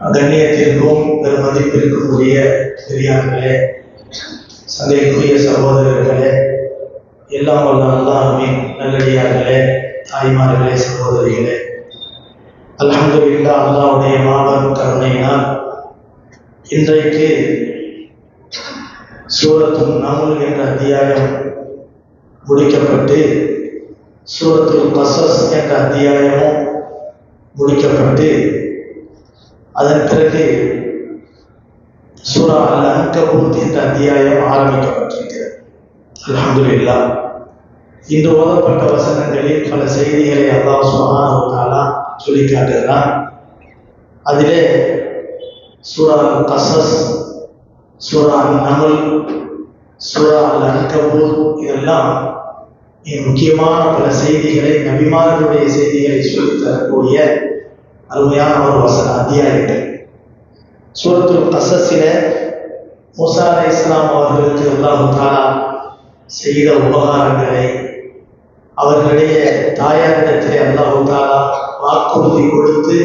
கண்ணியத்திற்கும் பெருமதிப்பிற்கும் உரிய பெரியார்களே சந்தைக்குரிய சகோதரர்களே எல்லாம் வல்ல அல்லாஹின் நல்லடியார்களே தாய்மார்களே சகோதரிகளே. எல்லாமே அல்லாவுடைய மாபெரும் கருணையினால் இன்றைக்கு சூரத்தும் நமுல் என்ற அத்தியாயம் முடிக்கப்பட்டு சூரத்துல் கசஸ் என்ற அத்தியாயமும் முடிக்கப்பட்டு அதன் பிறகு சூரா அல் அங்கபூத் என்ற அத்தியாயம் ஆரம்பிக்கப்பட்டிருக்கிறது. அல்ஹம்துலில்லாஹ் இன்று ஓதப்பட்ட வசனங்களில் பல செய்திகளை அல்லாஹ் சுகானா சொல்லி காட்டுகிறான். அதிலே சூரா கசஸ் சூரா நமல் சூரா அல் அங்கபூத் இதெல்லாம் முக்கியமான பல செய்திகளை நபிமார்களுடைய செய்திகளை சொல்லித் தரக்கூடிய அருமையான ஒரு வசன அத்தியாயங்கள் சூரத்துல் கசஸில மூசா அலை இஸ்லாம் அவர்களுக்கு அல்லாஹு தாலா செய்த உபகாரங்களை அவர்களுடைய தாயாரிடத்திலே அல்லாஹு தாலா வாக்குறுதி கொடுத்து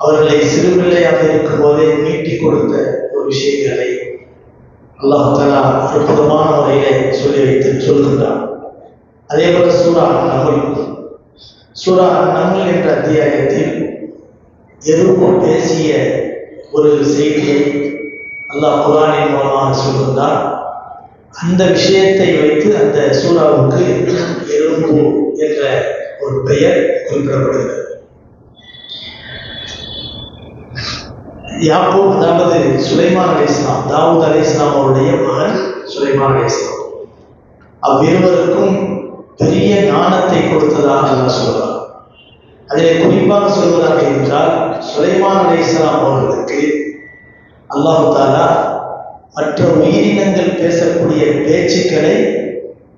அவர்களை சிறுபிள்ளையாக இருக்கும் போதே நீட்டி கொடுத்த ஒரு விஷயங்களை அல்லாஹு தாலா அற்புதமான முறையிலே சொல்லி வைத்து சொல்கின்றார் அதே போல சூரா நமுல். சுரா நமுல் என்ற அத்தியாயத்தில் எதுவும் பேசிய ஒரு செய்தியை அல்லாஹ் குரானின் மூலமாக சொல்கின்றான் அந்த விஷயத்தை வைத்து அந்த சூறாவுக்கு எறும்பு என்ற ஒரு பெயர் குறிப்பிடப்படுகிறது. யாப்போ அதாவது சுலைமான் அலி இஸ்லாம் தாவூத் அலி இஸ்லாம் அவருடைய மகன் சுலைமான் அலி இஸ்லாம் அவ்விருவருக்கும் பெரிய ஞானத்தை கொடுத்ததாக நான் சொல்றார் அதிலே குறிப்பாக சொல்வதாக என்றால் சுலைமான் அலி இஸ்லாம் அவர்களுக்கு அல்லாஹு தாலா மற்ற உயிரினங்கள் பேசக்கூடிய பேச்சுக்களை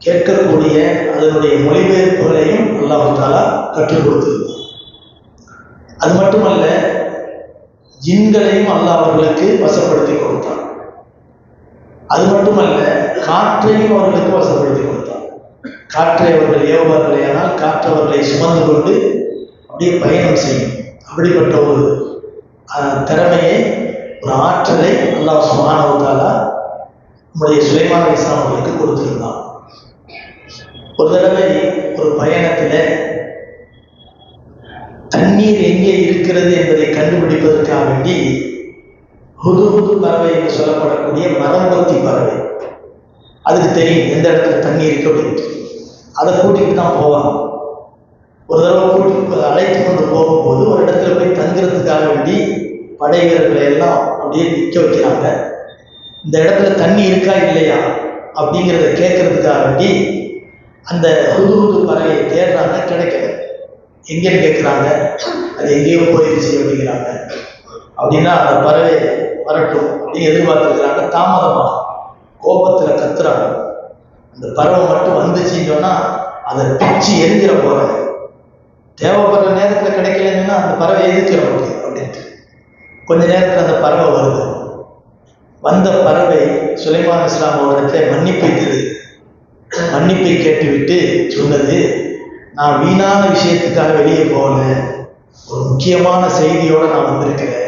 கேட்கக்கூடிய அதனுடைய மொழிபெயர்ப்புகளையும் அல்லாஹு தாலா கற்றுக் கொடுத்திருந்தார் அது மட்டுமல்ல ஜின்களையும் அல்லாஹ் அவர்களுக்கு வசப்படுத்தி கொடுத்தார் அது மட்டுமல்ல காற்றையும் அவர்களுக்கு வசப்படுத்தி கொடுத்தார் காற்றை அவர்கள் ஏவுவார்களே ஆனால் காற்று அவர்களை சுமந்து கொண்டு அப்படியே பயணம் செய்யும். அப்படிப்பட்ட ஒரு திறமையை ஒரு ஆற்றலை அல்லாஹ் சுமானவத்தாலா நம்முடைய சுலைமான இஸ்லாம் அவர்களுக்கு கொடுத்திருந்தான். ஒரு தடவை ஒரு பயணத்தில் தண்ணீர் எங்கே இருக்கிறது என்பதை கண்டுபிடிப்பதற்காக வேண்டி ஹுது ஹுது பறவை என்று சொல்லப்படக்கூடிய மரம்பத்தி பறவை. அதுக்கு தெரியும் எந்த இடத்துல தண்ணி இருக்கு அப்படின்ட்டு அதை கூட்டிகிட்டு தான் போவாங்க. ஒரு தடவை கூட்டிட்டு அழைத்து கொண்டு போகும்போது ஒரு இடத்துல போய் தங்குறதுக்காக வேண்டி படை வீரர்களை எல்லாம் அப்படியே நிற்க வைக்கிறாங்க. இந்த இடத்துல தண்ணி இருக்கா இல்லையா அப்படிங்கிறத கேட்கறதுக்காக வேண்டி அந்த ஹுதுகுது பறவையை தேடுறாங்க கிடைக்கல. எங்கேன்னு கேட்குறாங்க? அது எங்கேயோ போயிடுச்சு அப்படிங்கிறாங்க. அப்படின்னா அந்த பறவை வரட்டும் அப்படின்னு எதிர்பார்த்துருக்கிறாங்க. தாமதமாக கோபத்தில் கத்துறாங்க. அந்த பறவை மட்டும் வந்துச்சுன்னு சொன்னா அதை பிச்சு எரிஞ்சிட போகிறேன் தேவைப்படுற நேரத்தில் கிடைக்கலன்னா அந்த பறவை எதிர்க்க நமக்கு அப்படின்ட்டு. கொஞ்ச நேரத்தில் அந்த பறவை வருது. வந்த பறவை சுலைமான் இஸ்லாம் அவரிடத்துல மன்னிப்பை மன்னிப்பை கேட்டுவிட்டு சொன்னது நான் வீணான விஷயத்துக்காக வெளியே போகல. ஒரு முக்கியமான செய்தியோடு நான் வந்திருக்கிறேன்.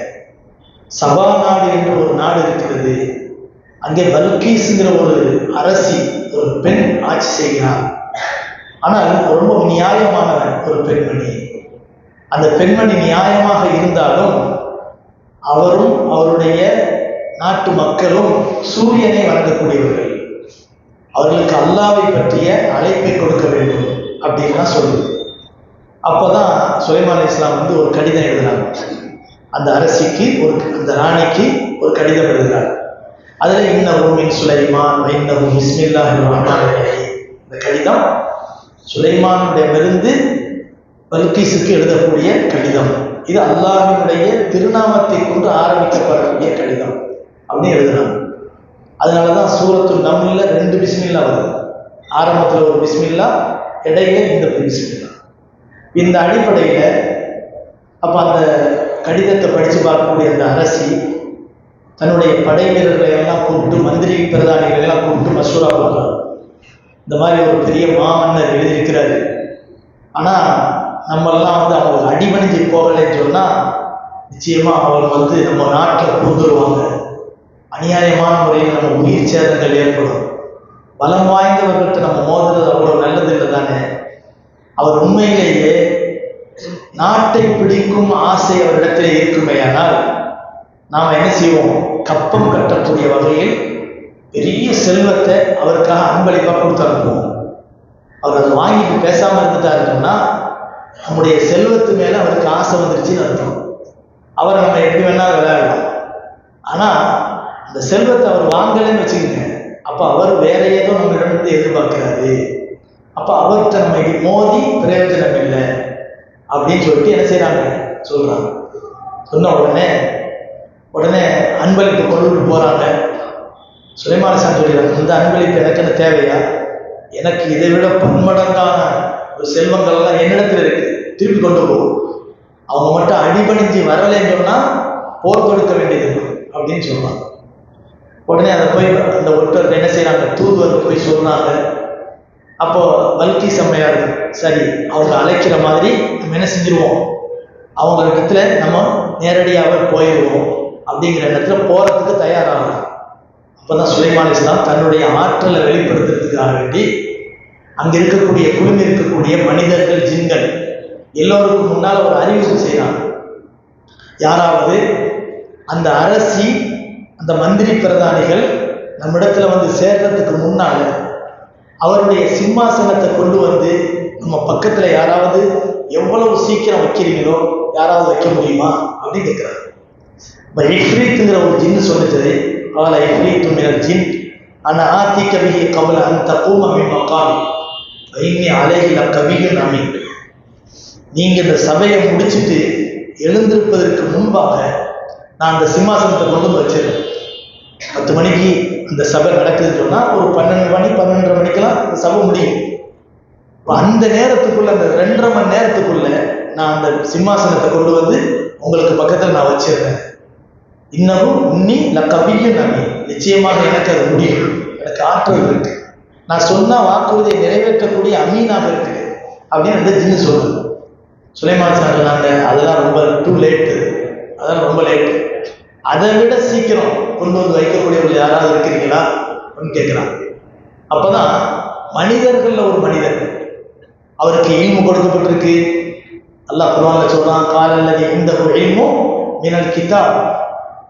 சபா நாடு என்று ஒரு நாடு இருக்கிறது. அங்கே பல்கீஸுங்கிற ஒரு அரசி ஒரு பெண் ஆட்சி செய்கிறார். ஆனால் ரொம்ப நியாயமான ஒரு பெண்மணி. அந்த பெண்மணி நியாயமாக இருந்தாலும் அவரும் அவருடைய நாட்டு மக்களும் சூரியனை வணங்கக்கூடியவர்கள். அவர்களுக்கு அல்லாவை பற்றிய அழைப்பை கொடுக்க வேண்டும் அப்படின்லாம் சொல்லுது. அப்போதான் சுலைமான் இஸ்லாம் வந்து ஒரு கடிதம் எழுதுறாங்க. அந்த அரசிக்கு ஒரு அந்த ராணிக்கு ஒரு கடிதம் எழுதுறாங்க. அதில் இன்னமும் மின் சுலைமான் இன்னமும் இஸ்மில்லா ரஹ்மான் இந்த கடிதம் சுலைமானிடமிருந்து பல்கீஸுக்கு எழுதக்கூடிய கடிதம். இது அல்லாஹினுடைய திருநாமத்தை கொண்டு ஆரம்பிக்கப்படக்கூடிய கடிதம். அப்படின்னு எழுதுனாங்க அதனால தான் சூரத்து நம்மில் ரெண்டு பிஸ்மில்லா வருது. ஆரம்பத்தில் ஒரு பிஸ்மில்லா இடையில இந்த பிஸ்மில்லா. இந்த அடிப்படையில் அப்போ அந்த கடிதத்தை படித்து பார்க்கக்கூடிய அந்த அரசி தன்னுடைய படை வீரர்களை எல்லாம் கூப்பிட்டு மந்திரி பிரதானிகளை எல்லாம் கூப்பிட்டு மசூரா பண்ணுறாங்க இந்த மாதிரி ஒரு பெரிய மாமன்னர் எழுதியிருக்கிறாரு. ஆனால் நம்மெல்லாம் வந்து அவங்க அடிபணிஞ்சு போகலைன்னு சொன்னால் நிச்சயமா அவங்க வந்து நம்ம நாட்டில் பூந்துருவாங்க அநியாயமான முறையில் நம்ம உயிர் சேதங்கள் ஏற்படும். பலம் வாய்ந்தவர்கிட்ட நம்ம மோதுறது அவ்வளவு நல்லது இல்லை தானே? அவர் உண்மையிலேயே நாட்டை பிடிக்கும் ஆசை அவரிடத்தில் இருக்குமேயானால் நாம் என்ன செய்வோம்? கப்பம் கட்டக்கூடிய வகையில் பெரிய செல்வத்தை அவருக்காக அன்பளிப்பாக கொடுத்து அனுப்புவோம். அவர் அதை வாங்கிட்டு பேசாமல் இருந்துட்டாருன்னா நம்முடைய செல்வத்து மேலே அவருக்கு ஆசை வந்துருச்சுன்னு அர்த்தம். அவர் நம்ம எப்படி வேணாலும் விளையாடலாம். ஆனால் அந்த செல்வத்தை அவர் வாங்கலைன்னு வச்சுக்கோங்க. அப்போ அவர் வேற ஏதோ நம்மளிடமிருந்து எதிர்பார்க்கிறாரு. அப்போ அவர்கிட்ட நம்ம மோதி பிரயோஜனம் இல்லை அப்படின்னு சொல்லிட்டு என்ன செய்கிறாங்க சொல்கிறாங்க சொன்ன உடனே உடனே அன்பளிப்பு கொண்டு போகிறாங்க சுலைமான சான் சொல்லிடுறாங்க இந்த அன்பளிப்பு எனக்கு என்ன தேவையா? எனக்கு இதை விட பன்மடங்கான ஒரு செல்வங்கள் எல்லாம் என்னிடத்துல இருக்கு. திருப்பி கொண்டு போகும் அவங்க மட்டும் அடிபணிஞ்சு வரலைன்னு சொன்னா போர் கொடுக்க வேண்டியது அப்படின்னு சொல்றாங்க உடனே அதை போய் அந்த ஒருத்தர் என்ன செய்றாங்க? தூதுவர் போய் சொன்னாங்க. அப்போ வல்கி செம்மையார் சரி அவங்க அழைக்கிற மாதிரி நம்ம என்ன செஞ்சிருவோம்? அவங்க இடத்துல நம்ம நேரடியாக போயிடுவோம் அப்படிங்கிற இடத்துல போறதுக்கு தயாராகும். அப்பதான் சுலைமான் இஸ்லாம் தன்னுடைய ஆற்றலை வெளிப்படுத்துறதுக்காக வேண்டி அங்க இருக்கக்கூடிய குழுமி இருக்கக்கூடிய மனிதர்கள் ஜின்கள் எல்லோருக்கும் முன்னால் ஒரு அறிவிப்பு செய்கிறாங்க யாராவது அந்த அரசி அந்த மந்திரி பிரதானிகள் நம்மிடத்துல வந்து சேர்றதுக்கு முன்னால் அவருடைய சிம்மாசனத்தை கொண்டு வந்து நம்ம பக்கத்துல யாராவது எவ்வளவு சீக்கிரம் வைக்கிறீங்களோ யாராவது வைக்க முடியுமா? அப்படின்னு கேட்குறாங்க இப்போ இஃப்ரீத்துங்கிற ஒரு ஜின்னு சொல்லிச்சது கால இஃப்ரீத்து மினல் ஜின் அண்ணா ஆத்திக்க பிஹி கபல் அந்த கூமமி மக்காமி வைங்கி அலைகில கவியும் அமி நீங்கள் இந்த சபையை முடிச்சுட்டு எழுந்திருப்பதற்கு முன்பாக நான் அந்த சிம்மாசனத்தை கொண்டு வந்து வச்சிருக்கேன் பத்து மணிக்கு அந்த சபை நடக்குதுன்னு சொன்னால் ஒரு பன்னெண்டு மணி பன்னெண்டரை மணிக்கெல்லாம் அந்த சபை முடியும். அந்த நேரத்துக்குள்ள அந்த ரெண்டரை மணி நேரத்துக்குள்ள நான் அந்த சிம்மாசனத்தை கொண்டு வந்து உங்களுக்கு பக்கத்தில் நான் வச்சிருந்தேன் இன்னமும் உன்னி லக்கபிய நபி. நிச்சயமாக எனக்கு அது முடியும் எனக்கு ஆற்றல் இருக்கு. நான் சொன்ன வாக்குறுதியை நிறைவேற்றக்கூடிய அமீனாக இருக்கு. அப்படின்னு அந்த ஜின்னு சொல்லுது. சுலைமான் சார் சொன்னாங்க அதெல்லாம் ரொம்ப டூ லேட்டு அதெல்லாம் ரொம்ப லேட்டு அதை விட சீக்கிரம் கொண்டு வந்து வைக்கக்கூடியவர்கள் யாராவது இருக்கிறீங்களா? அப்படின்னு கேட்குறாங்க. அப்போதான் மனிதர்களில் ஒரு மனிதர் அவருக்கு இல்மு கொடுக்கப்பட்டிருக்கு. அல்லாஹ் குர்ஆன்ல சொல்றான் காலல்லது இந்த இல்மு மினல் கிதாப்.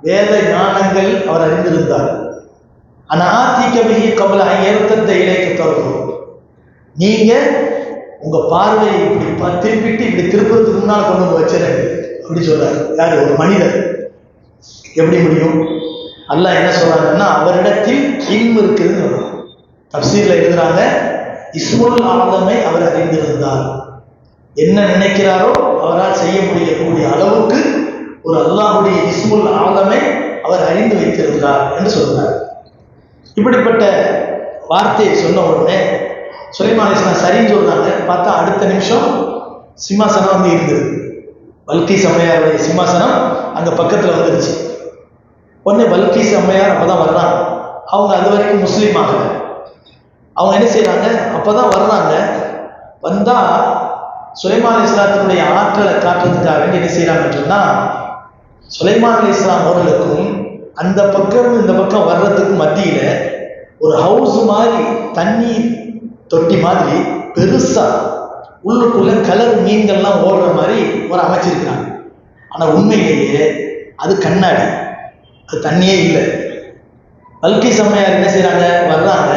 வேத ஞானங்கள் அவர் அறிந்திருந்தார். அனாத்தி கபிகி கபல ஏற்பத்த இலைக்கு தொடர்பு. நீங்க உங்க பார்வையை இப்படி திருப்பிட்டு இப்படி திருப்பத்துக்கு முன்னால் கொண்டு வந்து வச்சிருங்க. அப்படி சொல்றாரு. யார்? ஒரு மனிதர். எப்படி முடியும்? அல்லாஹ் என்ன சொல்றாங்கன்னா அவரிடத்தில் இல்மு இருக்குதுன்னு சொல்றாங்க தப்சீர்ல எழுதுறாங்க இஸ்முல் ஆலமை அவர் அறிந்திருந்தார். என்ன நினைக்கிறாரோ அவரால் செய்ய முடியக்கூடிய அளவுக்கு ஒரு அல்லாஹுடைய இஸ்முல் ஆழமே அவர் அறிந்து வைத்திருந்தார் என்று சொல்கிறார் இப்படிப்பட்ட வார்த்தையை சொன்ன உடனே சுலைமான் இஸ்லாம் சரின்னு சொல்றாங்க. பார்த்தா அடுத்த நிமிஷம் சிம்மாசனம் வந்து இருந்தது. வல்கி சம்மையாருடைய சிம்மாசனம் அந்த பக்கத்தில் வந்துருச்சு. உடனே வல்கி சம்மையார் அப்போ தான் வர்றாங்க. அவங்க அது வரைக்கும் முஸ்லீம் ஆகல. அவங்க என்ன செய்கிறாங்க அப்போ தான் வர்றாங்க. வந்தால் சுலைமான் இஸ்லாத்தினுடைய ஆற்றலை காட்டுறதுக்காக வேண்டி என்ன செய்கிறாங்கன்னு சொன்னால் சுலைமான் அலி இஸ்லாம் அவர்களுக்கும் அந்த பக்கம் இந்த பக்கம் வர்றதுக்கு மத்தியில் ஒரு ஹவுஸ் மாதிரி தண்ணி தொட்டி மாதிரி பெருசாக உள்ளுக்குள்ள கலர் மீன்கள்லாம் ஓடுற மாதிரி ஒரு அமைச்சிருக்கிறாங்க ஆனால் உண்மையிலேயே அது கண்ணாடி. அது தண்ணியே இல்லை. பல்கி சம்மையார் என்ன செய்கிறாங்க வர்றாங்க.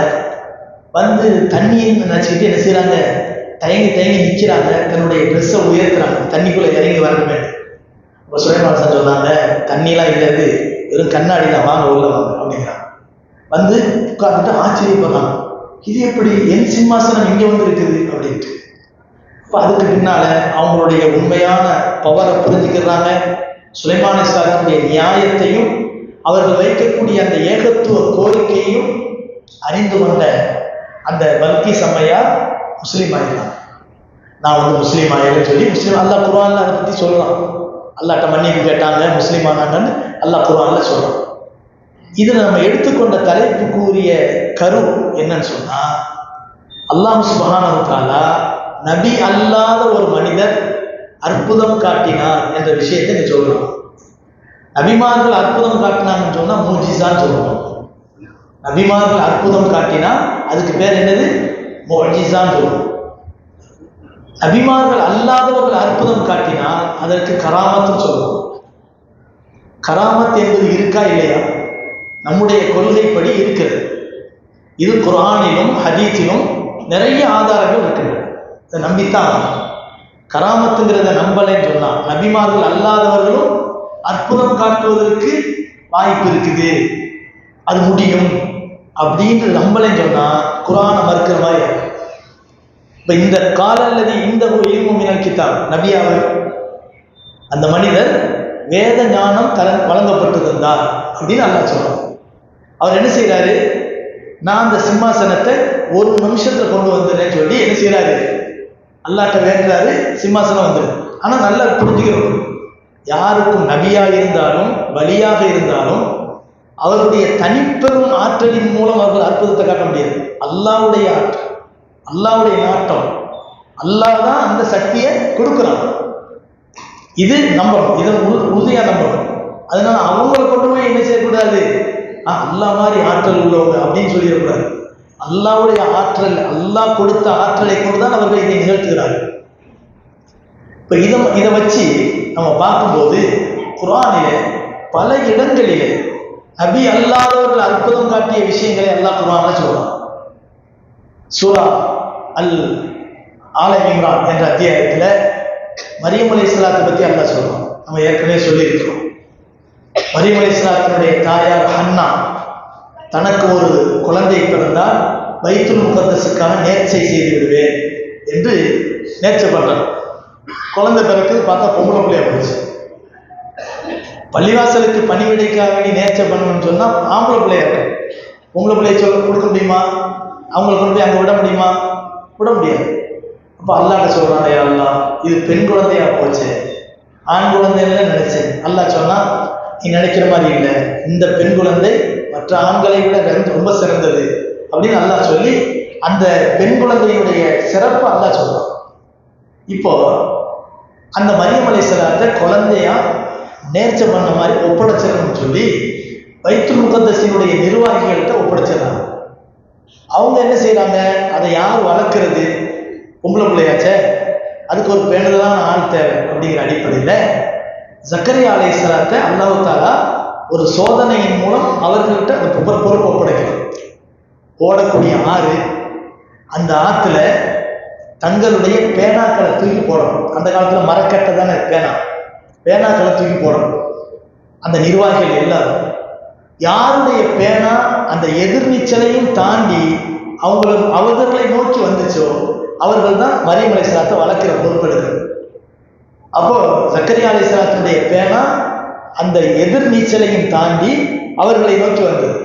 வந்து தண்ணின்னு நினச்சிக்கிட்டு என்ன செய்கிறாங்க தயங்கி தயங்கி நிற்கிறாங்க தன்னுடைய ட்ரெஸ்ஸை உயர்த்துறாங்க. தண்ணிக்குள்ளே இறங்கி வரணுமே. இப்போ சுலைமான் சார் சொன்னாங்க தண்ணிலாம் இல்லது வெறும் கண்ணாடி தான் வாங்க உள்ள வாங்க அப்படிங்கிறாங்க. வந்து உட்கார்ந்துட்டு ஆச்சரியப்படுறாங்க. இது எப்படி? என் சிம்மாசனம் இங்கே வந்து இருக்குது அப்படின்ட்டு. இப்போ அதுக்கு பின்னால அவங்களுடைய உண்மையான பவரை புரிஞ்சுக்கிறாங்க. சுலைமான இஸ்லாத்தினுடைய நியாயத்தையும் அவர்கள் வைக்கக்கூடிய அந்த ஏகத்துவ கோரிக்கையையும் அறிந்து கொண்ட அந்த பல்கி சம்மையார் முஸ்லீம் ஆயிடலாம் நான் வந்து முஸ்லீம் ஆயிடுன்னு சொல்லி முஸ்லீம் அல்லா குர்ஆன்ல அதை பற்றி சொல்லலாம். அல்லாட்ட மன்னிப்பு கேட்டாங்க முஸ்லீம் ஆனாங்கன்னு அல்லாஹ் குர்ஆன்ல சொல்றான். இதில் நம்ம எடுத்துக்கொண்ட தலைப்புக்குரிய கரு என்னன்னு சொன்னா அல்லாஹ் சுப்ஹானஹு நபி அல்லாத ஒரு மனிதர் அற்புதம் காட்டினார் என்ற விஷயத்தை நீ சொல்றான். நபிமார்கள் அற்புதம் காட்டினாங்கன்னு சொன்னா மூஜிசான்னு சொல்லுவோம் நபிமார்கள் அற்புதம் காட்டினா அதுக்கு பேர் என்னது? மோஜிசான்னு சொல்லுவோம் நபிமார்கள் அல்லாதவர்கள் அற்புதம் காட்டினால் அதற்கு கராமத்துன்னு சொல்லுவோம். கராமத் என்பது இருக்கா இல்லையா? நம்முடைய கொள்கைப்படி இருக்கிறது. இது குரானிலும் ஹதீத்திலும் நிறைய ஆதாரங்கள் இருக்கின்றன. இதை நம்பித்தான் கராமத்துங்கிறத நம்பலைன்னு சொன்னா நபிமார்கள் அல்லாதவர்களும் அற்புதம் காட்டுவதற்கு வாய்ப்பு இருக்குது. அது முடியும். அப்படின்னு நம்பலைன்னு சொன்னா குரானை மறுக்கிற மாதிரி இப்போ இந்த காலல்லதி இந்த இருமுமினல் கிதாப் நபியாவை அந்த மனிதர் வேத ஞானம் தர வழங்கப்பட்டிருந்தார் அப்படின்னு அல்லா சொல்றான். அவர் என்ன செய்கிறாரு நான் அந்த சிம்மாசனத்தை ஒரு நிமிஷத்தில் கொண்டு வந்துடுறேன்னு சொல்லி என்ன செய்கிறாரு அல்லாட்ட வேண்டுறாரு சிம்மாசனம் வந்துடும் ஆனால் நல்லா புரிஞ்சுக்கிறோம் யாருக்கும் நபியாக இருந்தாலும் வலியாக இருந்தாலும் அவருடைய தனிப்பெரும் ஆற்றலின் மூலம் அவர்கள் அற்புதத்தை காட்ட முடியாது. அல்லாவுடைய ஆற்றல். அல்லாவுடைய நாட்டம். அல்லாஹ் தான் அந்த சக்தியை கொடுக்குறான். இது நம்பணும். இதை உறுதியாக நம்பணும். அதனால அவங்களை கொண்டு போய் என்ன செய்யக்கூடாது? அல்லா அல்லாஹ் மாதிரி ஆற்றல் உள்ளவங்க அப்படின்னு சொல்லிடக்கூடாது. அல்லாவுடைய ஆற்றல் அல்லாஹ் கொடுத்த ஆற்றலை கொண்டு தான் அவர்கள் இதை நிகழ்த்துகிறார்கள். இப்ப இதை இதை வச்சு நம்ம பார்க்கும்போது குர்ஆனிலே பல இடங்களிலே நபி அல்லாதவர்கள் அற்புதம் காட்டிய விஷயங்களை அல்லாஹ் குரான சொல்றான். சூரா அல் ஆல இம்ரான் என்ற அத்தியாயத்தில் மரியம் அலை இஸ்லாத்தை பற்றி அல்லாஹ் சொல்றான். நம்ம ஏற்கனவே சொல்லியிருக்கிறோம். மரியம் அலை இஸ்லாத்தினுடைய தாயார் ஹன்னா தனக்கு ஒரு குழந்தை பிறந்தால் வயிற்று முகத்தஸுக்காக நேர்ச்சை செய்து விடுவேன் என்று நேர்ச்சை பண்றான். குழந்தை பிறகு பார்த்தா பொம்பளை பிள்ளையா போச்சு பள்ளிவாசலுக்கு பணிவிடைக்காக வேண்டி நேர்ச்சை பண்ணணும்னு சொன்னால் ஆம்பளை பிள்ளையா இருக்கும் பொம்பளை பிள்ளைய சொல்ல கொடுக்க முடியுமா? அவங்களை கொண்டு போய் அங்கே விட முடியுமா? விட முடியாது. அப்ப அல்லாட்ட சொல்றான் அல்லா இது பெண் குழந்தையா போச்சு. ஆண் குழந்தைன்னு நினைச்சேன். அல்லா சொன்னா நீ நினைக்கிற மாதிரி இல்லை. இந்த பெண் குழந்தை மற்ற ஆண்களை விட ரொம்ப- சிறந்தது. அப்படின்னு அல்லா சொல்லி அந்த பெண் குழந்தையுடைய சிறப்பு அல்லாஹ் சொல்றான். இப்போ அந்த மரியம் அலைசலாத்தை குழந்தையா நேர்ச்சை பண்ண மாதிரி ஒப்படைச்சிடணும்னு சொல்லி வைத்து முகத்தசினுடைய நிர்வாகிகள்கிட்ட ஒப்படைச்சிடறாங்க. அவங்க என்ன செய்யறாங்க அதை யார் வளர்க்கறது? பொம்பளை பிள்ளையாச்சே? அதுக்கு ஒரு பேணுதலான ஆள் தேவை அப்படிங்கிற அடிப்படையில் ஜக்கரியா அலைசலாத்தை அல்லாஹ் தாலா ஒரு சோதனையின் மூலம் அவர்கள்ட்ட அந்த பொறுப்பு பொறுப்பு ஒப்படைக்கிறார் ஓடக்கூடிய ஆறு அந்த ஆற்றுல தங்களுடைய பேனாக்களை தூக்கி போடணும். அந்த காலத்துல மரக்கட்டை தானே பேனா. பேனாக்களை தூக்கி போடணும். அந்த நிர்வாகிகள் எல்லாரும் யாருடைய பேனா அந்த எதிர்நீச்சலையும் தாண்டி அவங்கள அவர்களை நோக்கி வந்துச்சோ அவர்கள் தான் மரியம் அலைசலாத்தை வளர்க்கிற பொறுப்பெடுக்கிறது அப்போ சக்கரியா அலைசலாத்தினுடைய பேனா அந்த எதிர்நீச்சலையும் தாண்டி அவர்களை நோக்கி வந்தது.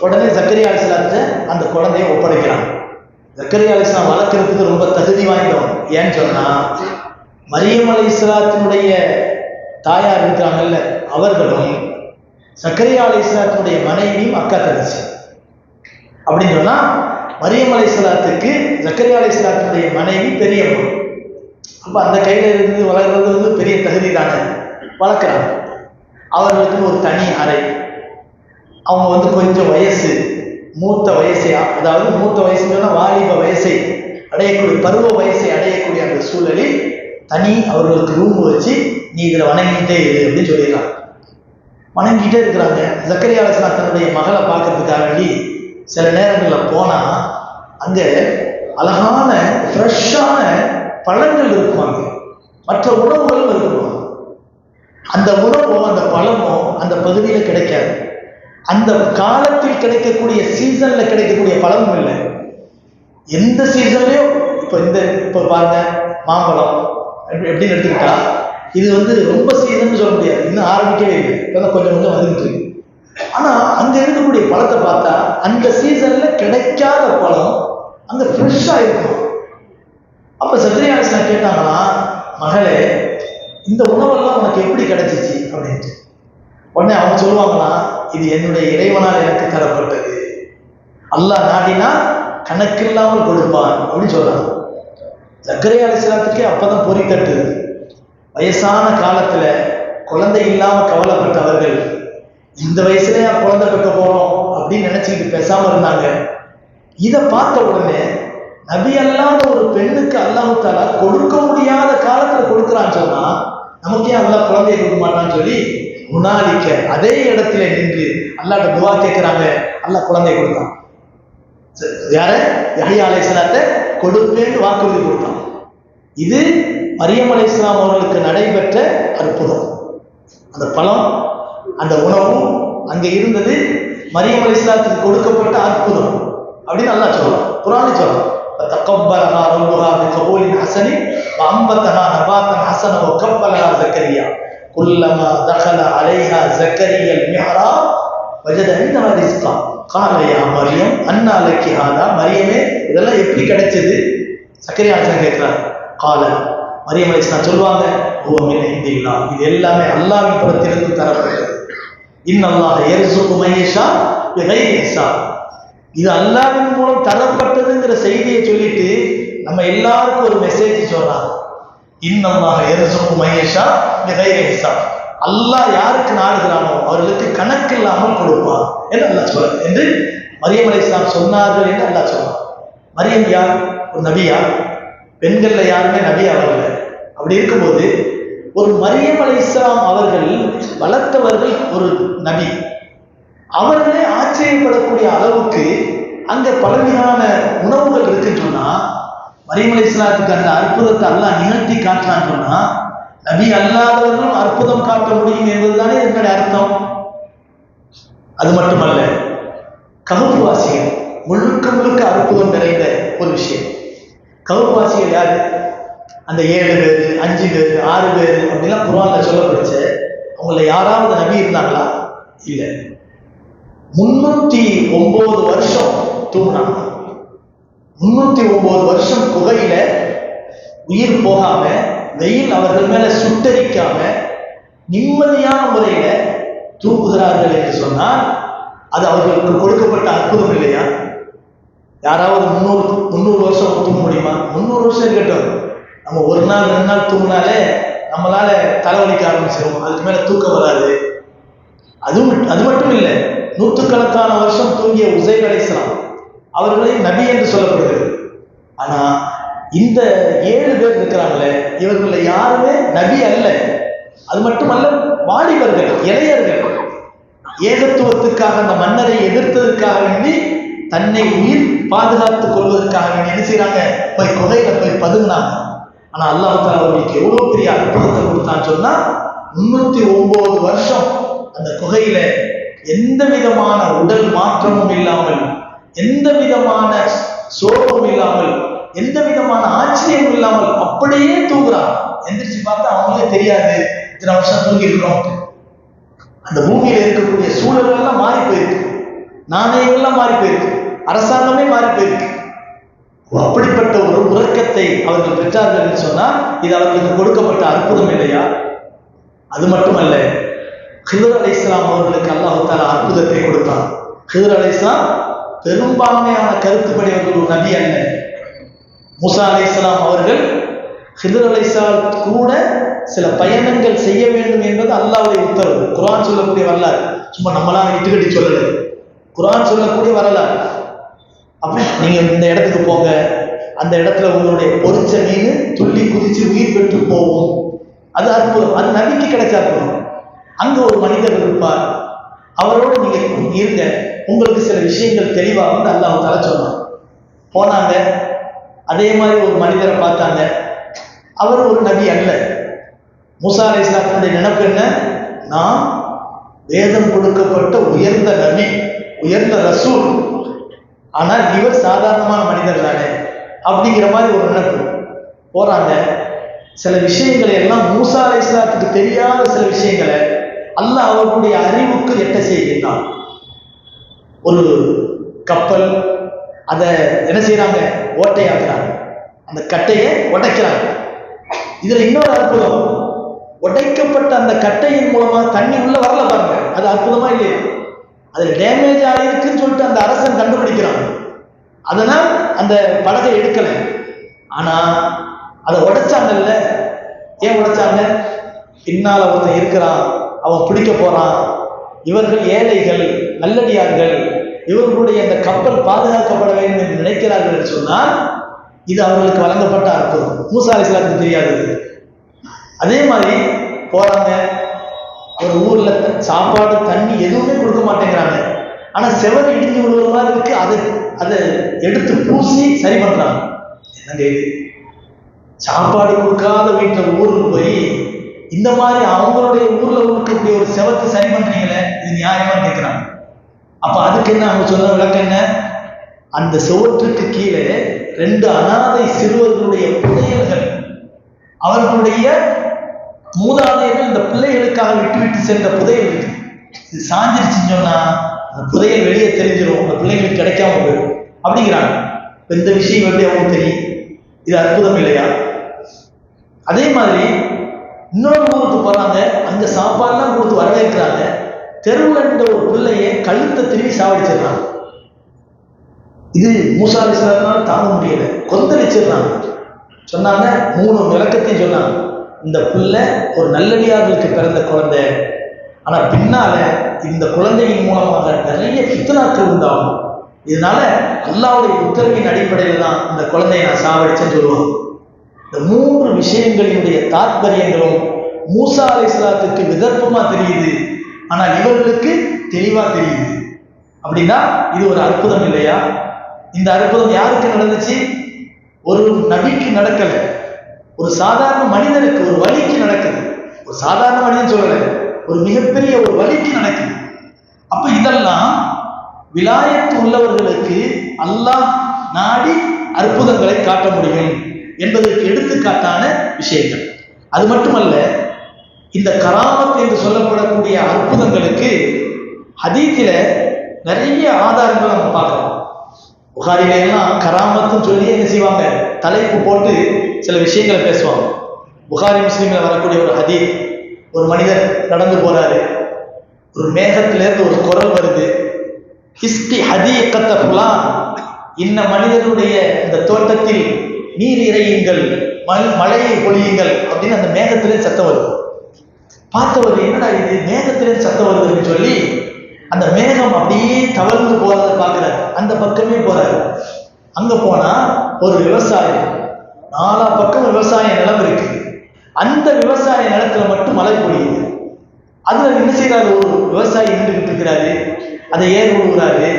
உடனே சக்கரியா அலிஸ்லாத்தை அந்த குழந்தைய ஒப்படைக்கிறாங்க சக்கரியா அலிஸ்லாம் வளர்க்கறதுக்கு ரொம்ப தகுதி வாய்ந்தவன். ஏன்னு சொன்னா மரியம் அலி இஸ்லாத்தினுடைய தாயார் இருக்கிறாங்கல்ல அவர்களும் சக்கரியா அலி இஸ்லாத்தினுடைய மனைவியும் அக்கா தங்கச்சி. அப்படின்னு சொன்னா மரியம் அலி இஸ்லாத்துக்கு சக்கரியா அலி இஸ்லாத்தினுடைய மனைவி பெரியம்மா. அப்ப அந்த கையில இருந்து வளர்றது வந்து பெரிய தகுதி தானே? வளர்க்குறாங்க. அவர்களுக்கு ஒரு தனி அறை. அவங்க வந்து கொஞ்சம் வயசு மூத்த வயசை அதாவது மூத்த வயசுன்னா வாலிப வயசை அடையக்கூடிய பருவ வயசை அடையக்கூடிய அந்த சூழலில் தனி அவர்களுக்கு ரூம் வச்சு நீ இதில் வணங்கிட்டே இரு அப்படின்னு சொல்லிடுறாங்க. வணங்கிட்டே இருக்கிறாங்க. ஜக்கரியா அலிஸ்லாம் தன்னுடைய மகளை பார்க்கறதுக்காக வேண்டி சில நேரங்களில் போனால் அங்கே அழகான ஃப்ரெஷ்ஷான பழங்கள் இருக்குமாங்க மற்ற உணவுகளும் இருக்கும்? அந்த உணவோ அந்த பழமோ அந்த பகுதியில் கிடைக்காது. அந்த காலத்தில் கிடைக்கக்கூடிய சீசனில் கிடைக்கக்கூடிய பழமும் இல்லை. எந்த சீசன்லையும் இப்போ இந்த இப்போ பாருங்க மாம்பழம் எப்படின்னு எடுத்துக்கிட்டா இது வந்து ரொம்ப சீசன் சொல்ல முடியாது. இன்னும் ஆரம்பிக்கவே இல்லை. இப்போதான் கொஞ்சம் கொஞ்சம் வந்துட்டு இருக்கு. ஆனால் அங்கே இருக்கக்கூடிய பழத்தை பார்த்தா அந்த சீசனில் கிடைக்காத பழம் அங்கே ஃப்ரெஷ்ஷாக இருக்கும். அப்போ சத்ரியாசனை கேட்டாங்கன்னா மகளே இந்த உணவெல்லாம் உனக்கு எப்படி கிடைச்சிச்சு? அப்படின்ட்டு. உடனே அவங்க சொல்லுவாங்கன்னா இது என்னுடைய இறைவனால் எனக்கு தரப்பட்டது. அல்லாஹ் நாட்டினா கணக்கில்லாமல் கொடுப்பான். அப்படின்னு சொல்றாங்க. சக்கரை அலிஸ்லாத்துக்கே அப்பதான் பொறி தட்டுது. வயசான காலத்துல குழந்தை இல்லாம கவலைப்பட்டவர்கள் இந்த வயசுலயா குழந்தை பெற்க போறோம் அப்படின்னு நினைச்சுக்கிட்டு பேசாம இருந்தாங்க. இதை பார்த்த உடனே நபி அல்லாத ஒரு பெண்ணுக்கு அல்லாஹு தாலா கொடுக்க முடியாத காலத்துல கொடுக்குறான்னு சொன்னா நமக்கே அல்லா குழந்தைய கொடுக்க மாட்டான்னு சொல்லி முன்னாடிக்க அதே இடத்துல நின்று அல்லாட்ட துவா கேட்கிறாங்க அல்லாஹ் குழந்தைய கொடுத்தான். யார? யஹ்யா அலைஹிஸ்ஸலாத்தை கொடுப்பேன்னு வாக்குறுதி கொடுத்தான். இது மரியம் அலி இஸ்லாம் அவர்களுக்கு நடைபெற்ற அற்புதம். அந்த பழம் அந்த உணவும் அங்கே இருந்தது. மரியம் அலி இஸ்லாத்துக்கு கொடுக்கப்பட்ட அற்புதம். அப்படின்னு நல்லா சொல்லுவோம் குரானி சொல்லலாம். தக்கப்பலகா ரொம்பகா ஹசனி அம்பத்தகா நபாத்தன் ஹசன கப்பலகா ஜக்கரியா. குல்லமா தகல அலைஹா ஜக்கரியல் மிஹரா வஜத ஐந்தா காலையா மரியம் அண்ணா லக்கிஹாதா மரியமே இதெல்லாம் எப்படி கிடைச்சது? சக்கரியா கேட்கிறார். காலை மரியம் அலிஸ்லாம் சொல்லுவாங்க ஓமின் இந்தில்லா இது எல்லாமே அல்லாவின் புறத்திலிருந்து தரப்பட்டது. இன்னல்லாஹ் எரிசுக்கு மையஷா பிகை இது அல்லாவின் மூலம் தரப்பட்டதுங்கிற செய்தியை சொல்லிட்டு நம்ம எல்லாருக்கும் ஒரு மெசேஜ் சொல்றாங்க இன்னமாக எரிசுக்கு மையஷா பிகை அல்லாஹ் யாருக்கு நாடுகிறானோ அவர்களுக்கு கணக்கு இல்லாமல் கொடுப்பான் என்று அல்லா சொல்ற என்று மரியம் இஸ்லாம் சொன்னார்கள் என்று அல்லாஹ் சொல்றான். மரியம் யார்? ஒரு நபியா? பெண்கள்ல யாருமே நபி ஆகல அப்படி இருக்கும்போது ஒரு மரியம் அலி இஸ்லாம் அவர்கள் வளர்த்தவர்கள் ஒரு நபி. அவர்களே ஆச்சரியப்படக்கூடிய அளவுக்கு அங்க பலவிதமான உணவுகள் இருக்குன்னு சொன்னா மரியம் அலி இஸ்லாத்துக்கு அந்த அற்புதத்தை எல்லாம் நிகழ்த்தி காட்டுறான்னு சொன்னா நபி அல்லாதவர்களும் அற்புதம் காட்ட முடியும் என்பதுதானே இதனுடைய அர்த்தம். அது மட்டுமல்ல கவுப்புவாசிகள் முழுக்க முழுக்க அற்புதம் நிறைந்த ஒரு விஷயம். கவுப்புவாசிகள் யாரு? அந்த ஏழு பேர் அஞ்சு பேர் ஆறு பேர் அப்படிலாம் குரான்ல சொல்லப்படுச்சு அவங்கள யாராவது நபி இருந்தாங்களா? இல்லை. முன்னூத்தி ஒன்பது வருஷம் தூங்கினாங்க. முன்னூத்தி ஒன்பது வருஷம் குகையில உயிர் போகாம வெயில் அவர்கள் மேல சுட்டரிக்காம நிம்மதியான முறையில தூங்குகிறார்கள் என்று சொன்னால் அது அவர்களுக்கு கொடுக்கப்பட்ட அற்புதம் இல்லையா? யாராவது முந்நூறு முந்நூறு வருஷம் தூங்க முடியுமா? முந்நூறு வருஷம் இருக்கட்டும். நம்ம ஒரு நாள் ரெண்டு நாள் தூங்கினாலே நம்மளால தலைவலிக்க ஆரம்பிச்சிடும் அதுக்கு மேல தூக்கம் வராது. அதுவும் அது மட்டும் இல்லை நூற்றுக்கணக்கான வருஷம் தூங்கிய உசைர் அலைசலாம் அவர்களை நபி என்று சொல்லப்படுகிறது. ஆனா இந்த ஏழு பேர் இருக்கிறாங்களே இவர்கள யாருமே நபி அல்ல. அது மட்டுமல்ல வாலிபர்கள் இளையர்கள். ஏகத்துவத்துக்காக அந்த மன்னரை எதிர்த்ததற்காக வேண்டி தன்னை உயிர் பாதுகாத்துக் கொள்வதற்காக என்ன செய்யறாங்க போய் குகையில போய் பதுங்கினாங்க ஆனா அல்லாஹ் தாலா அவர்களுக்கு எவ்வளவு பெரிய அற்புதத்தை கொடுத்தான்னு சொன்னா முன்னூத்தி ஒன்பது வருஷம் அந்த குகையில எந்த விதமான உடல் மாற்றமும் இல்லாமல் எந்த விதமான சோகமும் இல்லாமல் எந்த விதமான ஆச்சரியமும் இல்லாமல் அப்படியே தூங்குறான். எந்திரிச்சு பார்த்தா அவங்களே தெரியாது இத்தனை வருஷம் தூங்கி இருக்கிறோம் அந்த பூமியில இருக்கக்கூடிய சூழல் எல்லாம் மாறி போயிருக்கு. நாணயங்கள்லாம் மாறி போயிருக்கு? அரசாங்கமே மாறி போயிருக்கு. அப்படிப்பட்ட ஒரு உறக்கத்தை அவர்கள் பெற்றார்கள் என்று சொன்னால் இது அவர்களுக்கு கொடுக்கப்பட்ட அற்புதம் இல்லையா? அது மட்டுமல்ல ஹிதர் அலை இஸ்லாம் அவர்களுக்கு அல்லாஹால அற்புதத்தை கொடுத்தான். ஹிதர் அலை இஸ்லாம் பெரும்பான்மையான கருத்துப்படி அவர்கள் ஒரு நபி அல்ல. முசா அலை இஸ்லாம் அவர்கள் ஹிதர் அலை கூட சில பயணங்கள் செய்ய வேண்டும் என்பது அல்லாவுடைய உத்தரவு. குரான் சொல்லக்கூடிய வரலாறு. சும்மா நம்மளாம் இட்டுக்கட்டி சொல்லலை. குரான் சொல்லக்கூடிய வரலாறு. அப்படி நீங்க இந்த இடத்துக்கு போங்க. அந்த இடத்துல உங்களுடைய பொறிச்ச மீன் துள்ளி குதிச்சு உயிர் பெற்று போவோம் அது அற்புதம். அது நபிக்கு கிடைச்ச அற்புதம். அங்க ஒரு மனிதர் இருப்பார். அவரோட நீங்க இருங்க. உங்களுக்கு சில விஷயங்கள் தெளிவாக வந்து அல்லாஹ் தலை சொன்னான். போனாங்க. அதே மாதிரி ஒரு மனிதரை பார்த்தாங்க. அவர் ஒரு நபி அல்ல. முசா அலை இஸ்லாத்தினுடைய நினைப்பு என்ன? நான் வேதம் கொடுக்கப்பட்ட உயர்ந்த நபி. உயர்ந்த ரசூல். ஆனால் இவர் சாதாரணமான மனிதர் தானே? அப்படிங்கிற மாதிரி ஒரு நினைப்பு போறாங்க. சில விஷயங்களை எல்லாம் மூசா அலை இஸ்லாத்துக்கு தெரியாத சில விஷயங்களை அல்லாஹ் அவர்களுடைய அறிவுக்கு எட்ட செய்கின்றான். ஒரு கப்பல் அதை என்ன செய்யறாங்க ஓட்டையாக்குறாங்க. அந்த கட்டையை உடைக்கிறாங்க. இதுல இன்னொரு அற்புதம். உடைக்கப்பட்ட அந்த கட்டையின் மூலமா தண்ணி உள்ள வரல பாருங்க. அது அற்புதமா இல்லையா? அதுல டேமேஜ் ஆகிருக்குன்னு சொல்லிட்டு அந்த அரசன் கண்டுபிடிக்கிறான். அதனால் அந்த படகை எடுக்கல. ஆனா அதை உடைச்சாங்கல்ல? ஏன் உடைச்சாங்க? பின்னால் ஒருத்தன் இருக்கிறான் அவன் பிடிக்க போறான். இவர்கள் ஏழைகள் நல்லடியார்கள் இவர்களுடைய அந்த கப்பல் பாதுகாக்கப்பட வேண்டும் என்று நினைக்கிறார்கள் என்று சொன்னால் இது அவர்களுக்கு வழங்கப்பட்ட அற்புதம். மூசா அலிஸ்லாத்துக்கு தெரியாது அதே மாதிரி போறாங்க ஒரு ஊர்ல சாப்பாடு தண்ணி எதுவுமே கொடுக்க மாட்டேங்கிறாங்க. ஆனா செவன் இடிஞ்சு விழுற மாதிரி இருக்கு. அதை அதை எடுத்து பூசி சரி பண்றாங்க. என்னங்க இது? சாப்பாடு கொடுக்காத வீட்டுல ஊருக்கு போய் இந்த மாதிரி அவங்களுடைய ஊர்ல இருக்கக்கூடிய ஒரு செவத்தை சரி பண்றீங்களே இது நியாயமா கேட்கிறாங்க அப்ப அதுக்கு என்ன அவங்க சொன்ன விளக்கம் என்ன? அந்த சுவற்றுக்கு கீழே ரெண்டு அனாதை சிறுவர்களுடைய புதையல்கள். அவர்களுடைய மூதாதையர்கள் இந்த பிள்ளைகளுக்காக விட்டு விட்டு சென்ற புதையல் இது. சாஞ்சிருச்சுன்னு சொன்னா அந்த புதையல் வெளியே தெரிஞ்சிடும் அந்த பிள்ளைங்களுக்கு கிடைக்காம போயிடும். அப்படிங்கிறாங்க. இப்ப இந்த விஷயம் எப்படி அவங்களுக்கு தெரியும் இது அற்புதம் இல்லையா? அதே மாதிரி இன்னொரு ஊருக்கு போறாங்க. அங்க சாப்பாடுலாம் கொடுத்து வரவேற்கிறாங்க. தெருவில் இருந்த ஒரு பிள்ளைய கழுத்தை திரும்பி சாவடிச்சிடுறாங்க. இது மூசா அலிஸ்லாத்தினால தாங்க முடியல. கொந்தளிச்சிடுறாங்க. சொன்னாங்க மூணு விளக்கத்தையும் சொன்னாங்க. இந்த பிள்ளை ஒரு நல்லடியார்களுக்கு பிறந்த குழந்தை. ஆனால் பின்னால இந்த குழந்தையின் மூலமாக நிறைய ஃபித்னாக்கள் உண்டாகும். இதனால அல்லாவுடைய உத்தரவின் அடிப்படையில் தான் இந்த குழந்தையை நான் சாவடிச்சேன்னு சொல்லுவாங்க. இந்த மூன்று விஷயங்களினுடைய தாத்பரியங்களும் மூசா அலைஹிஸ்ஸலாத்துக்கு விதர்ப்பமாக தெரியுது. ஆனால் இவர்களுக்கு தெளிவாக தெரியுது. அப்படின்னா இது ஒரு அற்புதம் இல்லையா? இந்த அற்புதம் யாருக்கு நடந்துச்சு? ஒரு நபிக்கு நடக்கலை. ஒரு சாதாரண மனிதனுக்கு ஒரு வழிக்கு நடக்குது. ஒரு சாதாரண மனிதன் சொல்லல ஒரு மிகப்பெரிய ஒரு வழிக்கு நடக்குது. அப்ப இதெல்லாம் விலாயத்து உள்ளவர்களுக்கு அல்லாஹ் நாடி அற்புதங்களை காட்ட முடியும் என்பதற்கு எடுத்துக்காட்டான விஷயங்கள். அது மட்டுமல்ல இந்த கராமத் என்று சொல்லப்படக்கூடிய அற்புதங்களுக்கு ஹதீத்தில நிறைய ஆதாரங்கள் நம்ம பார்க்கலாம். புகாரில எல்லாம் கராமத்துன்னு சொல்லி என்ன செய்வாங்க? தலைப்பு போட்டு சில விஷயங்களை பேசுவாங்க. புகாரி முஸ்லீம்ல வரக்கூடிய ஒரு ஹதீர் ஒரு மனிதர் நடந்து போறாரு. ஒரு மேகத்துல இருந்து ஒரு குரல் வருது. ஹிஸ்டி ஹதீகத்த புலான் இன்ன மனிதனுடைய இந்த தோட்டத்தில் நீர் இறையுங்கள் மல் மழையை பொழியுங்கள் அப்படின்னு அந்த மேகத்திலே சத்தம் வருது. பார்த்தவர் என்னடா இது? மேகத்திலே சத்தம் வருதுன்னு சொல்லி அந்த மேகம் அப்படியே தவழ்ந்து போறதை பார்க்கிறார் அந்த பக்கமே போறாரு. அங்க போனா ஒரு விவசாயம் நாலா பக்கம் விவசாய நிலம் இருக்கு. அந்த விவசாய நிலத்துல மட்டும் மழை பொழியுது. அதுல என்ன செய்யறாரு ஒரு விவசாயி நின்றுகிட்டு இருக்கிறாரு. அதை ஏர் விடுகிறாரு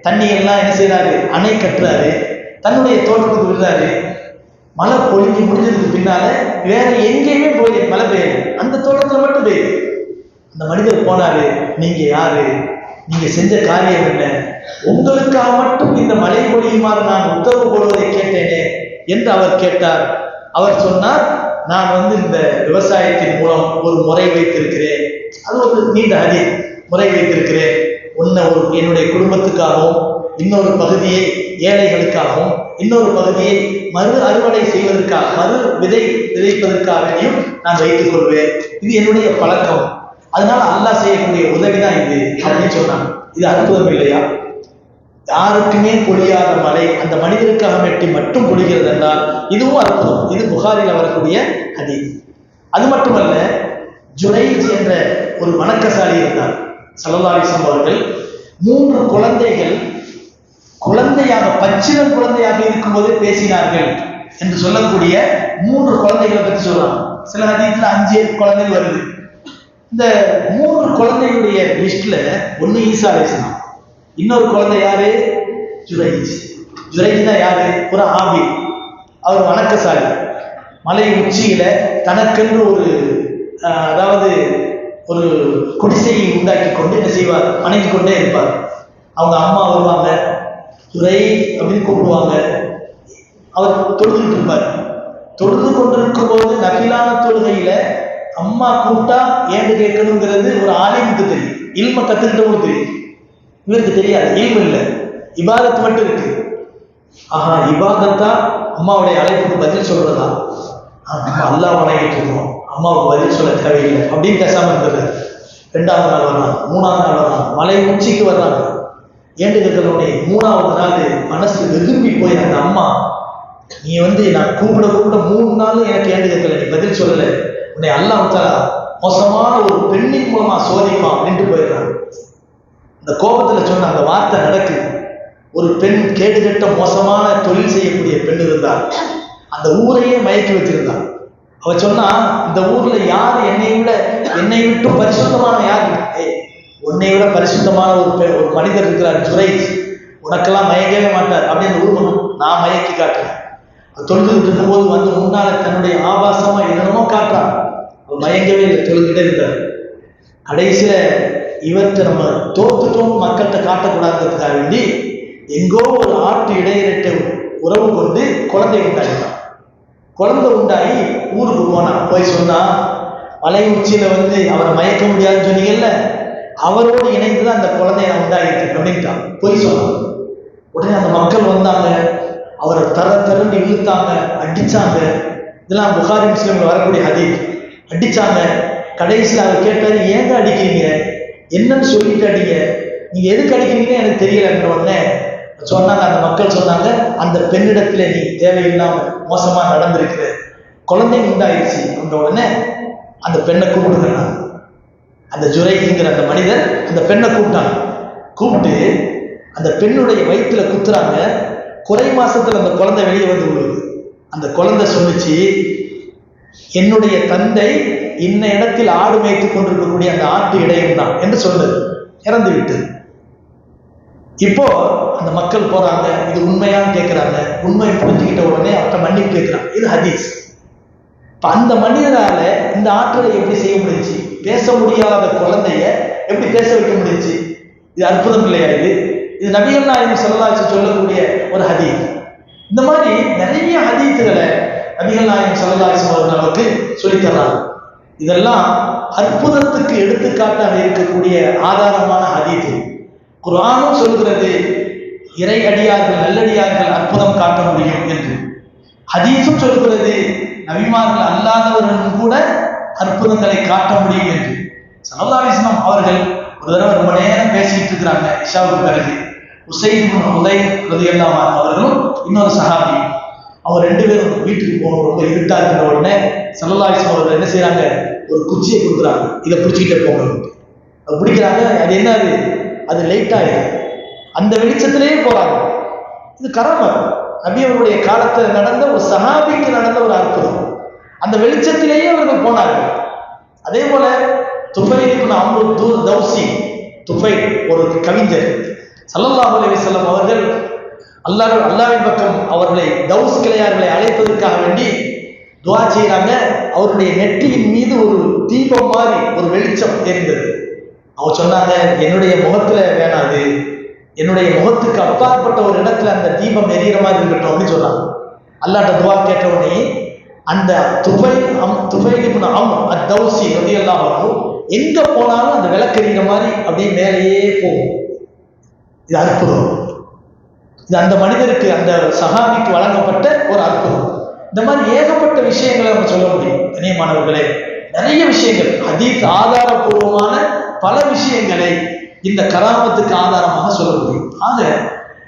தண்ணி எல்லாம் என்ன செய்யறாரு அணை கட்டுறாரு. தன்னுடைய தோட்டத்துக்கு விடுறாரு. மழை பொழிஞ்சு முடிஞ்சதுக்கு பின்னால வேற எங்கேயுமே போய் மழை பெய்யுது அந்த தோட்டத்துல மட்டும் பெய்யுது. அந்த மனிதர் போனாரு. நீங்க யாரு? நீங்க செஞ்ச காரியம் என்ன? உங்களுக்காக மட்டும் இந்த மலை பொழியுமாறு நான் உத்தரவு போடுவதை கேட்டேனே என்று அவர் கேட்டார். அவர் சொன்னார் நான் வந்து இந்த விவசாயத்தின் மூலம் ஒரு முறை வைத்திருக்கிறேன். அது ஒரு நீண்ட அதி முறை வைத்திருக்கிறேன். ஒன்ன ஒரு என்னுடைய குடும்பத்துக்காகவும் இன்னொரு பகுதியை ஏழைகளுக்காகவும் இன்னொரு பகுதியை மறு அறுவடை செய்வதற்காக மறு விதை விதைப்பதற்காகவும் நான் வைத்துக் கொள்வேன். இது என்னுடைய பழக்கம். அதனால அல்லாஹ் செய்யக்கூடிய உதவிதான் இது அப்படின்னு சொன்னாங்க. இது அற்புதம் இல்லையா? யாருக்குமே பொழியாத மழை அந்த மனிதருக்காக வெட்டி மட்டும் பொழிகிறது என்றால் இதுவும் அற்புதம். இது புகாரில் வரக்கூடிய ஹதீஸ். அது மட்டுமல்ல ஜுரைஜ் என்ற ஒரு வணக்கசாலி இருந்தார். சல்லல்லாஹிஸ்லாம் அவர்கள் மூன்று குழந்தைகள் குழந்தையாக பச்சிளம் குழந்தையாக இருக்கும்போது பேசினார்கள் என்று சொல்லக்கூடிய மூன்று குழந்தைகளை பற்றி சொல்றாங்க. சில அதிகத்துல அஞ்சு குழந்தைகள் வருது. இந்த மூன்று குழந்தையுடைய லிஸ்ட்ல ஒன்று ஈசா அலிஸ்லாம் இன்னொரு குழந்தை யாரு? ஜுரைஜ். ஜுரைஜ் தான் யாரு? ஒரு ஆபி அவர் வணக்கசாலி. மலை உச்சியில தனக்கென்று ஒரு அதாவது ஒரு குடிசையை உண்டாக்கி கொண்டு என்ன செய்வார்? வணங்கி கொண்டே இருப்பார். அவங்க அம்மா வருவாங்க. துறை அப்படின்னு கூப்பிடுவாங்க. அவர் தொழுதுட்டு இருப்பார். தொழுது கொண்டிருக்கும் போது நபிலான தொழுகையில அம்மா கூப்பிட்டா ஏன்னு கேட்கணுங்கிறது ஒரு ஆலிமுக்கு தெரியும். இல்ம கத்துக்கிட்டவங்களுக்கு தெரியும். இவருக்கு தெரியாது. இல்மு இல்லை. இபாதத் மட்டும் இருக்கு. ஆஹா இபாதத்தா? அம்மாவுடைய அழைப்புக்கு பதில் சொல்றதா? நம்ம அல்லா வணங்கிட்டு இருக்கோம். அம்மாவுக்கு பதில் சொல்ல தேவையில்லை. அப்படின்னு பேசாம இருக்கிறது ரெண்டாவது நாள் வர்றாங்க மூணாவது நாள் வர்றாங்க மலை உச்சிக்கு வர்றாங்க. ஏண்டுகிறவனுடைய மூணாவது நாள் மனசு விரும்பி போய் அந்த அம்மா நீ வந்து நான் கூப்பிட கூப்பிட மூணு நாள் எனக்கு ஏண்டு கேட்கல. நீ பதில் சொல்லலை. உன்னை அல்லாஹ் தஆலா மோசமான ஒரு பெண்ணின் மூலமா சோதிப்பான் அப்படின்ட்டு போயிடுறான். அந்த கோபத்துல சொன்ன அந்த வார்த்தை நடக்குது. ஒரு பெண் கேடுகட்ட மோசமான தொழில் செய்யக்கூடிய பெண் இருந்தால் அந்த ஊரையே மயக்கி வச்சிருந்தாள் அவ சொன்னா இந்த ஊர்ல யார் என்னை விட என்னை விட்டு பரிசுத்தமான யார்? ஏய், உன்னை விட பரிசுத்தமான ஒரு பெ- ஒரு மனிதர் இருக்கிறார் ஜுரைஸ் உனக்கெல்லாம் மயக்கவே மாட்டார் அப்படின்னு ஊர் நான் மயக்கி காட்டுறேன். தொழுதுகிட்டு இருக்கும்போது வந்து முன்னால தன்னுடைய ஆபாசமா என்னென்னமோ காட்டுறான். அவர் மயங்கவே இல்லை தொழுகிட்டே இருந்தார் கடைசியில இவற்றை நம்ம தோத்துட்டோம் மக்கள்கிட்ட காட்டக்கூடாதுன்றதுக்காக வேண்டி எங்கோ ஒரு ஆட்டு இடையிட்ட உறவு கொண்டு குழந்தை உண்டாகிட்டான் குழந்தை உண்டாகி ஊருக்கு போனான். போய் சொன்னான் மலை உச்சியில வந்து அவரை மயக்க முடியாதுன்னு சொன்னீங்கல்ல அவரோடு இணைந்து தான் அந்த குழந்தைய உண்டாகிட்டு அப்படின்ட்டான். போய் சொன்னான். உடனே அந்த மக்கள் வந்தாங்க. அவரை தர தரன்னு இழுத்தாங்க அடிச்சாங்க. இதெல்லாம் புகாரி முஸ்லீம்ல வரக்கூடிய ஹதீப் அடிச்சாங்க. கடைசியில் அவர் கேட்டாரு ஏங்க அடிக்கிறீங்க? என்னன்னு சொல்லிட்டு அடிங்க நீங்க எதுக்கு அடிக்கிறீங்கன்னு எனக்கு தெரியலன்ற உடனே சொன்னாங்க. அந்த மக்கள் சொன்னாங்க அந்த பெண்ணிடத்துல நீ தேவையில்லாம மோசமா நடந்திருக்கிற குழந்தை உண்டாயிருச்சு. அந்த உடனே அந்த பெண்ணை கூப்பிடுங்க அந்த ஜுரைங்கிற அந்த மனிதர் அந்த பெண்ணை கூப்பிட்டாங்க. கூப்பிட்டு அந்த பெண்ணுடைய வயிற்றுல குத்துறாங்க. குறை மாசத்துல அந்த குழந்தை வெளியே வந்து விழுது அந்த குழந்தை சொல்லிச்சு என்னுடைய தந்தை இன்ன இடத்தில் ஆடு மேய்த்துக் கொண்டிருக்கக்கூடிய அந்த ஆட்டு இடையம் தான் என்று சொன்னது. இறந்து விட்டது. இப்போ அந்த மக்கள் போறாங்க இது உண்மையான்னு கேட்கிறாங்க உண்மையை புரிஞ்சுக்கிட்ட உடனே அவர்கிட்ட மன்னிப்பு கேட்கிறாங்க இது ஹதீஸ். இப்போ அந்த மனிதனால இந்த ஆற்றலை எப்படி செய்ய முடிஞ்சு பேச முடியாத குழந்தைய எப்படி பேச வைக்க முடிஞ்சுச்சு? இது அற்புதம் இல்லையா இது? இது நபிகள் நாயகம் சொல்லலாச்சு சொல்லக்கூடிய ஒரு ஹதீத் இந்த மாதிரி நிறைய ஹதீத்துகளை நபிகள் நாயகம் சொல்லலாச்சு அவர்கள் சொல்லித்தர்றாங்க சொல்லித் இதெல்லாம் அற்புதத்துக்கு எடுத்துக்காட்டாக இருக்கக்கூடிய ஆதாரமான ஹதீத்து குரானும் சொல்கிறது இறை அடியார்கள் நல்லடியார்கள் அற்புதம் காட்ட முடியும் என்று. ஹதீஸும் சொல்கிறது நபிமார்கள் அல்லாதவர்களும் கூட அற்புதங்களை காட்ட முடியும் என்று. சல்லல்லாஹிஸ்லாம் அவர்கள் ஒரு தடவை ரொம்ப நேரம் பேசிட்டு இருக்கிறாங்க இஷாவுக்கு பிறகு. உசைன் உதை ரதியல்லாம் அவர்களும் இன்னொரு சஹாபி. அவங்க ரெண்டு பேரும் வீட்டுக்கு போகணும் ரொம்ப இருட்டா இருக்கிற உடனே சல்லல்லாஹிஸ்லாம் அவர்கள் என்ன செய்யறாங்க ஒரு குச்சியை கொடுக்குறாங்க. இதை பிடிச்சிக்கிட்டே போங்க. அது பிடிக்கிறாங்க. அது என்ன அது? அது லைட் ஆயிடும் அந்த வெளிச்சத்திலேயே போறாங்க. இது கரம நபி அவருடைய காலத்தில் நடந்த ஒரு சஹாபிக்கு நடந்த ஒரு அற்புதம். அந்த வெளிச்சத்திலேயே அவர்கள் போனார்கள் அதே போல துஃபை அம்ரு தூ தௌசி துஃபை ஒரு கவிஞர். சல்லல்லாஹு அலி செல்லம் அவர்கள் அல்லாஹ் அல்லாவின் பக்கம் அவர்களை தௌஸ் கிளையார்களை அழைப்பதற்காக வேண்டி துவா செய்கிறாங்க. அவருடைய நெற்றியின் மீது ஒரு தீபம் மாதிரி ஒரு வெளிச்சம் தெரிந்தது. அவர் சொன்னாங்க என்னுடைய முகத்துல வேணாது என்னுடைய முகத்துக்கு அப்பாற்பட்ட ஒரு இடத்துல அந்த தீபம் எரியற மாதிரி இருக்கட்டும் அப்படின்னு சொன்னாங்க. அல்லாட்ட துவா கேட்ட அந்த துபை அம் துபை அம் அத்தௌசி ரதியல்லாஹு எல்லாம் எங்க போனாலும் அந்த விளக்கெறிகிற மாதிரி அப்படியே மேலேயே போகும். இது அற்புதம். இது அந்த மனிதருக்கு அந்த சகாமிக்கு வழங்கப்பட்ட ஒரு அற்புதம். இந்த மாதிரி ஏகப்பட்ட விஷயங்களை நம்ம சொல்ல முடியும். கண்ணியமானவர்களே நிறைய விஷயங்கள் ஹதீஸ் ஆதாரபூர்வமான பல விஷயங்களை இந்த கராமத்துக்கு ஆதாரமாக சொல்ல முடியும். ஆக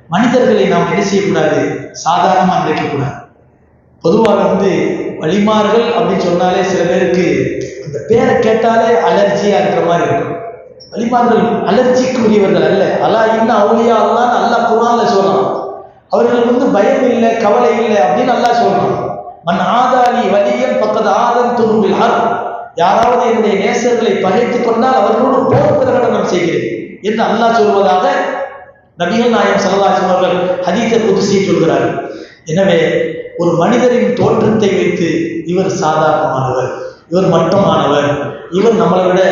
மனிதர்களை நாம் என்ன செய்யக்கூடாது? சாதாரணமாக நினைக்கக்கூடாது. பொதுவாக வந்து வழிமார்கள் அப்படின்னு சொன்னாலே சில பேருக்கு அந்த பேரை கேட்டாலே அலர்ஜியா இருக்கிற மாதிரி இருக்கும். வழிபாடுகள் அலர்ச்சிக்குரியவர்கள் அல்ல. அல்லா இன்னும் அவளியா அல்லான்னு அல்லா குரான்ல சொல்றான். அவர்களுக்கு வந்து பயம் இல்லை கவலை இல்லை அப்படின்னு நல்லா சொல்றான். மன் ஆதாரி வலியன் பக்கத்து ஆதன் துருவில் யாராவது என்னுடைய நேசர்களை பகைத்துக் கொண்டால் அவர்களோடு போர் பிரகடனம் செய்கிறேன் என்று அல்லாஹ் சொல்வதாக நபிகள் நாயம் சல்லாஹம் அவர்கள் ஹதீஸ புதுசி சொல்கிறார் எனவே ஒரு மனிதரின் தோற்றத்தை வைத்து இவர் சாதாரணமானவர் இவர் மட்டமானவர் இவர் நம்மளை விட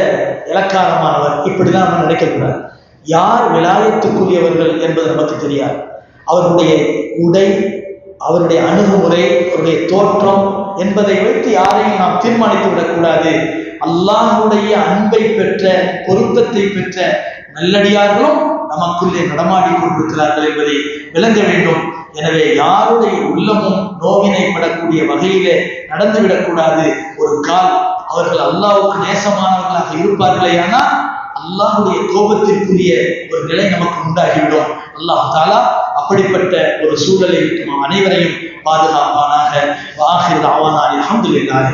இலக்காரமானவர். இப்படிதான் நம்ம நினைக்கக்கூடாது. யார் விலாயத்துக்குரியவர்கள் என்பது நமக்கு தெரியாது. அவருடைய உடை அவருடைய அணுகுமுறை அவருடைய தோற்றம் என்பதை வைத்து யாரையும் நாம் தீர்மானித்து விடக்கூடாது. அல்லாஹுடைய அன்பை பெற்ற பொருத்தத்தை பெற்ற நல்லடியார்களும் நமக்குள்ளே நடமாடி கொண்டிருக்கிறார்கள் என்பதை விளங்க வேண்டும். எனவே யாருடைய உள்ளமும் நோவினைப்படக்கூடிய வகையிலே நடந்துவிடக்கூடாது. ஒரு கால் அவர்கள் அல்லாவுக்கு நேசமானவர்களாக இருப்பார்களே ஆனால் அல்லாஹுடைய கோபத்திற்குரிய ஒரு நிலை நமக்கு உண்டாகிவிடும். அல்லாஹ் தாலா அப்படிப்பட்ட ஒரு சூழலை நாம் அனைவரையும் பாதுகாப்பானாக. வாஹிர் ஆவானாரி அஹமதுல்லாஹி